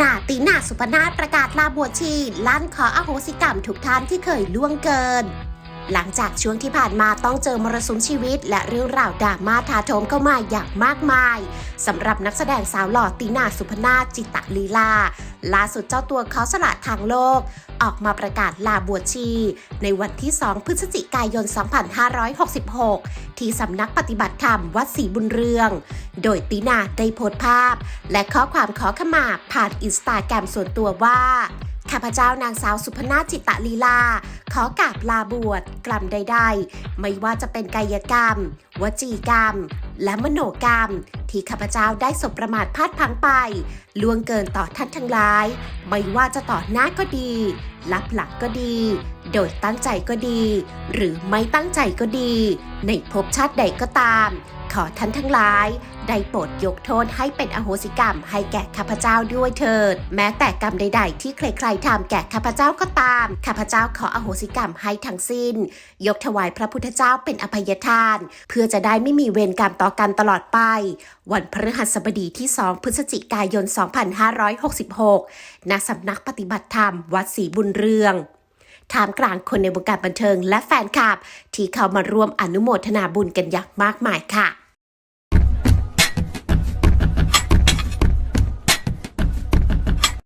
นาตีนาสุพนาประกาศลาบวชชีลั่นขออโหสิกรรมทุกท่านที่เคยล่วงเกิน หลังจากช่วงที่ผ่านมาต้องเจอมรสุมชีวิต และเรื่องราวดราม่าทาโถมเข้ามาอย่างมากมายสำหรับนักแสดงสาวหล่อตีนาสุพนาจิตตลีลา ล่าสุดเจ้าตัวเขาสละทางโลก ออกมาประกาศลาบวชชี ในวันที่ 2 พฤศจิกายน 2566 ที่สำนักปฏิบัติธรรมวัดศรีบุญเรือง โดยตีนาได้โพสต์ภาพ และข้อความขอขมาผ่านอินสตาแกรมส่วนตัวว่าข้าพเจ้านางสาวสุพนาจิตตลีลา ขอกราบลาบวชกรรมใดๆ ไม่ว่าจะเป็นกายกรรม วจีกรรม และมโนกรรม ที่ข้าพเจ้าได้สบประมาทพลาดพังไปล่วงเกินต่อท่านทั้งหลาย ไม่ว่าจะต่อหน้าก็ดี ลับหลังก็ดี โดยตั้งใจก็ดี หรือไม่ตั้งใจก็ดี ในภพชาติใดก็ตาม ขอท่านทั้งหลาย ได้โปรดยกโทษให้เป็นอโหสิกรรมให้แก่ข้าพเจ้าด้วยเถิด แม้แต่กรรมใด ๆ ที่ใครๆทำแก่ข้าพเจ้าก็ตาม ข้าพเจ้าขออโหสิกรรมให้ทั้งสิ้น ยกถวายพระพุทธเจ้าเป็นอภัยทาน เพื่อจะได้ไม่มีเวรกรรมต่อกันตลอดไปวันพฤหัสบดีที่ 2 พฤศจิกายน 2566 ณ สำนักปฏิบัติธรรม วัดศรีบุญเรืองท่ามกลางคนในวงการบันเทิงและแฟนคลับ ที่เข้ามาร่วมอนุโมทนาบุญกันอย่างมากมายค่ะ